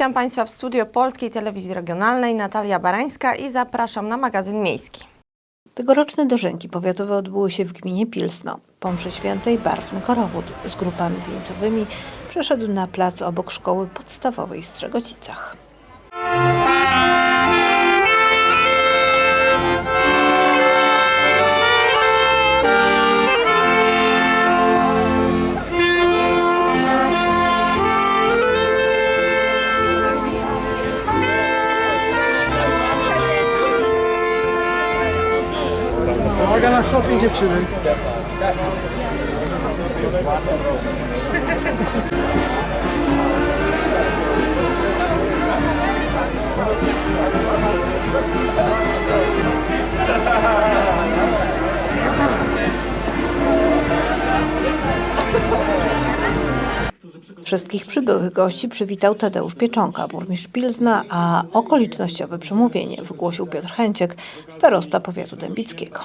Witam Państwa w studio Polskiej Telewizji Regionalnej. Natalia Barańska i zapraszam na magazyn miejski. Tegoroczne dożynki powiatowe odbyły się w gminie Pilsno. Po mszy świętej barwny korowód z grupami wieńcowymi przeszedł na plac obok szkoły podstawowej w Strzegocicach. Uwaga na stopień dziewczyny. Wszystkich przybyłych gości przywitał Tadeusz Pieczonka, burmistrz Pilzna, a okolicznościowe przemówienie wygłosił Piotr Chęciek, starosta powiatu dębickiego.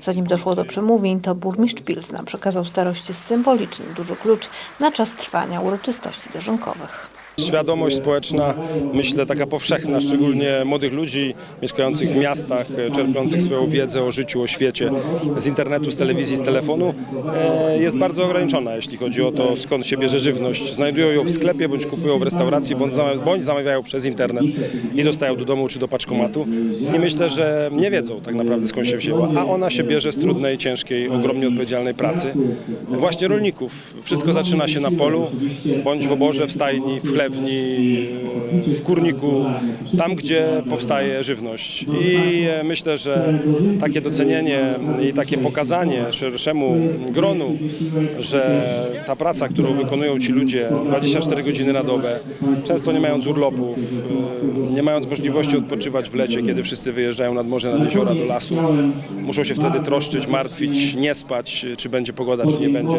Zanim doszło do przemówień, to burmistrz Pilzna przekazał staroście symboliczny duży klucz na czas trwania uroczystości dożynkowych. Świadomość społeczna, myślę, taka powszechna, szczególnie młodych ludzi mieszkających w miastach, e, czerpiących swoją wiedzę o życiu, o świecie z internetu, z telewizji, z telefonu, e, jest bardzo ograniczona, jeśli chodzi o to, skąd się bierze żywność. Znajdują ją w sklepie, bądź kupują w restauracji, bądź zama- bądź zamawiają przez internet i dostają do domu czy do paczkomatu. I myślę, że nie wiedzą tak naprawdę skąd się wzięła, a ona się bierze z trudnej, ciężkiej, ogromnie odpowiedzialnej pracy. Właśnie rolników. Wszystko zaczyna się na polu, bądź w oborze, w stajni, w chlewni, w kurniku, tam gdzie powstaje żywność. I e, myślę, że takie docenienie i takie pokazanie szerszemu gronu, że ta praca, którą wykonują ci ludzie 24 godziny na dobę, często nie mając urlopów, e, nie mając możliwości odpoczywać w lecie, kiedy wszyscy wyjeżdżają nad morze, nad jeziora, do lasu, muszą się wtedy troszczyć, martwić, nie spać, czy będzie pogoda, czy nie będzie,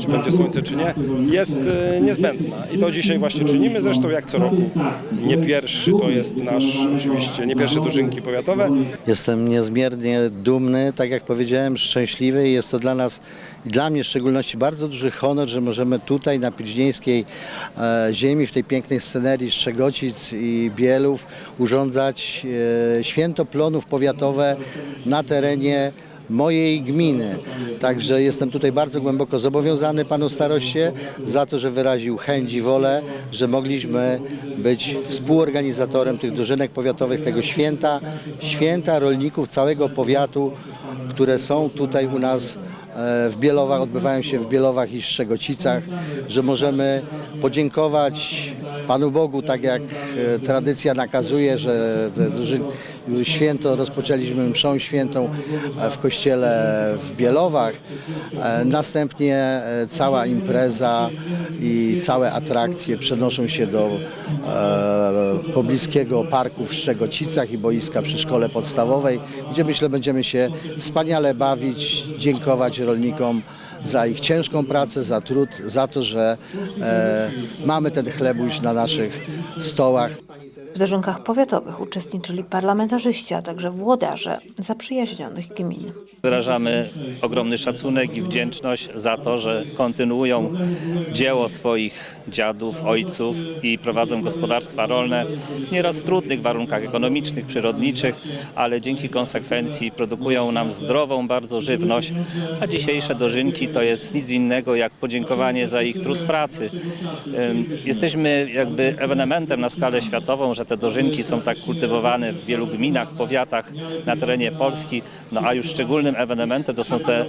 czy będzie słońce, czy nie, jest e, niezbędna. I to dzisiaj właśnie czynimy, zresztą jak co roku. Nie pierwszy to jest nasz, oczywiście, nie pierwsze dożynki powiatowe. Jestem niezmiernie dumny, tak jak powiedziałem, szczęśliwy jest to dla nas dla mnie w szczególności bardzo duży honor, że możemy tutaj na piźnieńskiej e, ziemi, w tej pięknej scenerii Strzegocic i Bielów urządzać e, święto plonów powiatowe na terenie mojej gminy. Także jestem tutaj bardzo głęboko zobowiązany panu staroście za to, że wyraził chęć i wolę, że mogliśmy być współorganizatorem tych dożynek powiatowych, tego święta, święta rolników całego powiatu, które są tutaj u nas e, w Bielowach, odbywają się w Bielowach i Szczegocicach, że możemy podziękować Panu Bogu, tak jak e, tradycja nakazuje, że duży święto rozpoczęliśmy mszą świętą e, w kościele w Bielowach. E, Następnie cała impreza i całe atrakcje przenoszą się do pobliskiego parku w Szczegocicach i boiska przy szkole podstawowej, gdzie myślę będziemy się wspaniale bawić, dziękować rolnikom za ich ciężką pracę, za trud, za to, że e, mamy ten chlebuś na naszych stołach. W dożynkach powiatowych uczestniczyli parlamentarzyści, a także włodarze zaprzyjaźnionych gmin. Wyrażamy ogromny szacunek i wdzięczność za to, że kontynuują dzieło swoich dziadów, ojców i prowadzą gospodarstwa rolne nieraz w trudnych warunkach ekonomicznych, przyrodniczych, ale dzięki konsekwencji produkują nam zdrową bardzo żywność, a dzisiejsze dożynki to jest nic innego jak podziękowanie za ich trud pracy. Jesteśmy jakby ewenementem na skalę światową, że te dożynki są tak kultywowane w wielu gminach, powiatach na terenie Polski, no a już szczególnym ewenementem to są te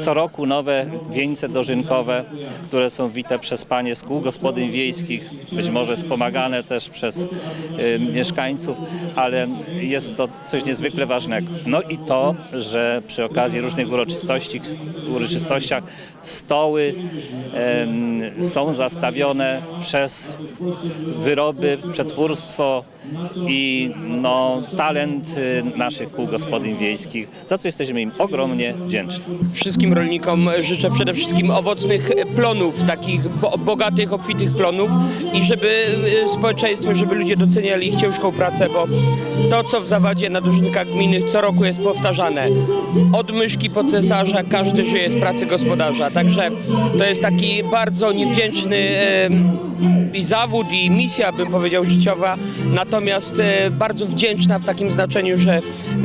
co roku nowe wieńce dożynkowe, które są wite przez panie z kół gospodyń wiejskich, być może wspomagane też przez y, mieszkańców, ale jest to coś niezwykle ważnego. No i to, że przy okazji różnych uroczystości, uroczystościach stoły em, są zastawione przez wyroby, przetwórstwa i no, talent y, naszych kół gospodyń wiejskich, za co jesteśmy im ogromnie wdzięczni. Wszystkim rolnikom życzę przede wszystkim owocnych plonów, takich bo, bogatych, obfitych plonów i żeby y, społeczeństwo, żeby ludzie doceniali ich ciężką pracę, bo to, co w zawadzie na dożynkach gminnych co roku jest powtarzane, od myszki po cesarza, każdy żyje z pracy gospodarza. Także to jest taki bardzo niewdzięczny i zawód, i misja, bym powiedział, życiowa, natomiast e, bardzo wdzięczna w takim znaczeniu, że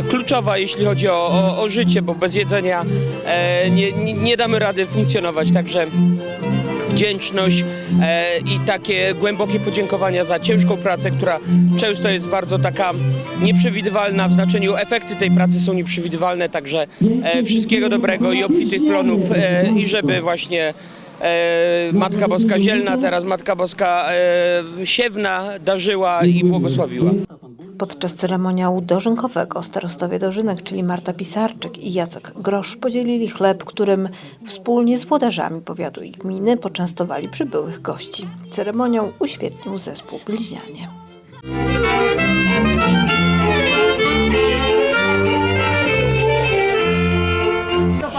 kluczowa, jeśli chodzi o, o, o życie, bo bez jedzenia e, nie, nie, damy rady funkcjonować. Także wdzięczność e, i takie głębokie podziękowania za ciężką pracę, która często jest bardzo taka nieprzewidywalna, w znaczeniu efekty tej pracy są nieprzewidywalne, także wszystkiego dobrego i obfitych plonów i żeby właśnie Matka Boska Zielna, teraz Matka Boska e, Siewna darzyła i błogosławiła. Podczas ceremoniału dożynkowego starostowie dożynek, czyli Marta Pisarczyk i Jacek Grosz, podzielili chleb, którym wspólnie z włodarzami powiatu i gminy poczęstowali przybyłych gości. Ceremonią uświetnił zespół Bliźnianie.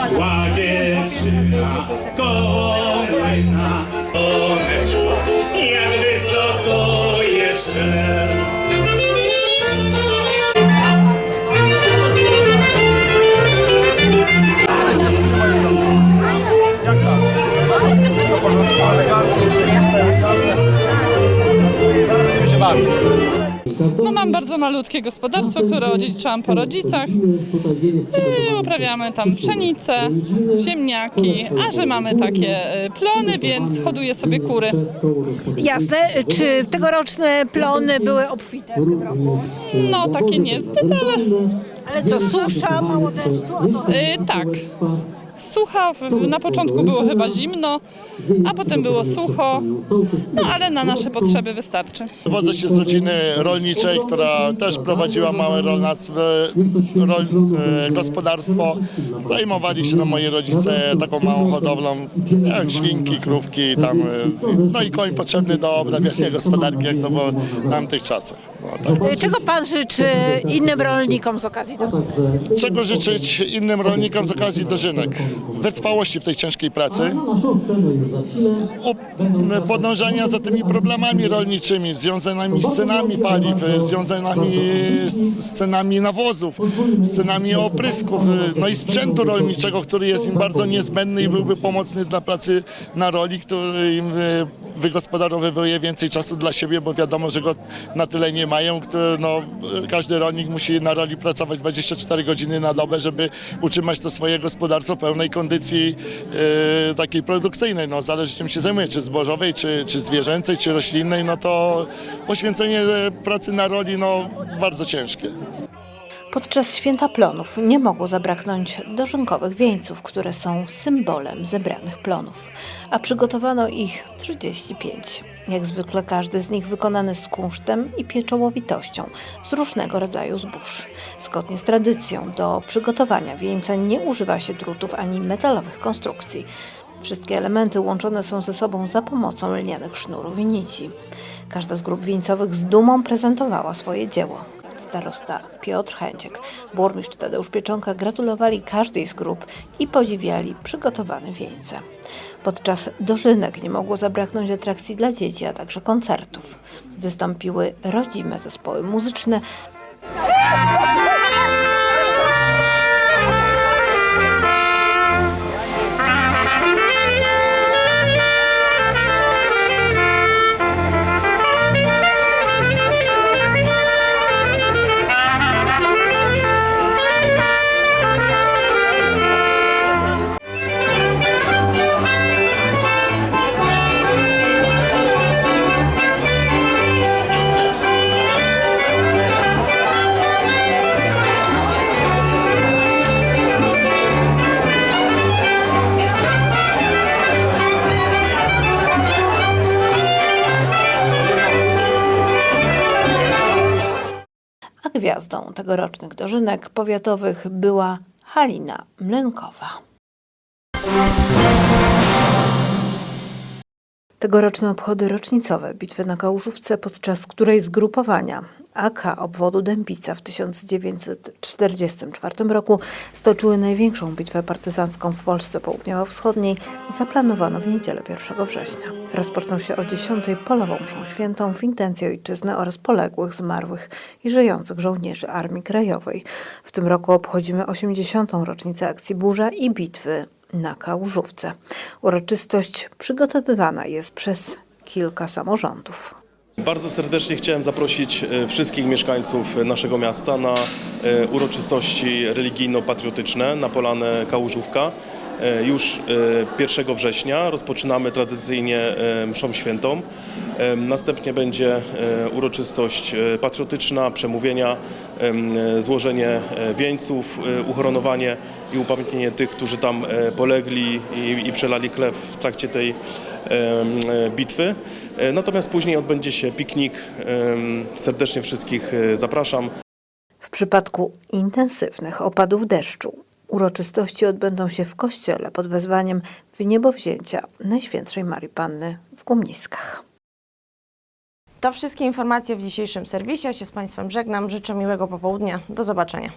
Szła dziewczyna kolejna Malutkie gospodarstwo, które odziedziczyłam po rodzicach. I uprawiamy tam pszenicę, ziemniaki, a że mamy takie y, plony, więc hoduję sobie kury. Jasne. Czy tegoroczne plony były obfite w tym roku? No takie niezbyt, ale Ale co, susza, mało deszczu? O to chodzi. y, tak. Sucha, na początku było chyba zimno, a potem było sucho, no ale na nasze potrzeby wystarczy. Wywodzę się z rodziny rolniczej, która też prowadziła małe rolnictwo, rol, e, gospodarstwo. Zajmowali się no, moi rodzice taką małą hodowlą, jak świnki, krówki, tam, e, no i koń potrzebny do obrabiania gospodarki, jak to było w tamtych czasach. No, tak. Czego pan życzy innym rolnikom z okazji tego? Czego życzyć innym rolnikom z okazji dożynek? Wytrwałości w tej ciężkiej pracy, o- podążania za tymi problemami rolniczymi, związanymi z cenami paliw, związanymi z, z cenami nawozów, z cenami oprysków, no i sprzętu rolniczego, który jest im bardzo niezbędny i byłby pomocny dla pracy na roli, który im e, wygospodarowuje więcej czasu dla siebie, bo wiadomo, że go na tyle nie mają. No, każdy rolnik musi na roli pracować 24 godziny na dobę, żeby utrzymać to swoje gospodarstwo w pełnej kondycji e, takiej produkcyjnej. No, zależy czym się zajmuje, czy zbożowej, czy, czy zwierzęcej, czy roślinnej, no to poświęcenie e, pracy na roli no, bardzo ciężkie. Podczas święta plonów nie mogło zabraknąć dożynkowych wieńców, które są symbolem zebranych plonów, a przygotowano ich 35. Jak zwykle każdy z nich wykonany z kunsztem i pieczołowitością z różnego rodzaju zbóż. Zgodnie z tradycją do przygotowania wieńca nie używa się drutów ani metalowych konstrukcji. Wszystkie elementy łączone są ze sobą za pomocą lnianych sznurów i nici. Każda z grup wieńcowych z dumą prezentowała swoje dzieło starosta Piotr Chęciek, burmistrz Tadeusz Pieczonka gratulowali każdej z grup i podziwiali przygotowane wieńce. Podczas dożynek nie mogło zabraknąć atrakcji dla dzieci, a także koncertów. Wystąpiły rodzime zespoły muzyczne, gwiazdą tegorocznych dożynek powiatowych była Halina Mlynkowa. Tegoroczne obchody rocznicowe bitwy na Kałużówce, podczas której zgrupowania AK obwodu Dębica w 1944 roku stoczyły największą bitwę partyzancką w Polsce Południowo-Wschodniej, zaplanowano w niedzielę 1 września. Rozpoczną się o 10 polową mszą świętą w intencji ojczyzny oraz poległych, zmarłych i żyjących żołnierzy Armii Krajowej. W tym roku obchodzimy 80. rocznicę akcji Burza i bitwy na Kałużówce. Uroczystość przygotowywana jest przez kilka samorządów. Bardzo serdecznie chciałem zaprosić e, wszystkich mieszkańców naszego miasta na e, uroczystości religijno-patriotyczne na Polanę Kałużówka. E, Już e, 1 września rozpoczynamy tradycyjnie e, mszą świętą. Następnie będzie e, uroczystość e, patriotyczna, przemówienia, em, e, złożenie wieńców, e, uhonorowanie i upamiętnienie tych, którzy tam polegli i, przelali krew w trakcie tej bitwy. Natomiast później odbędzie się piknik. Serdecznie wszystkich zapraszam. W przypadku intensywnych opadów deszczu uroczystości odbędą się w kościele pod wezwaniem w niebowzięcia Najświętszej Marii Panny w Gumniskach. To wszystkie informacje w dzisiejszym serwisie. Ja się z Państwem żegnam. Życzę miłego popołudnia. Do zobaczenia.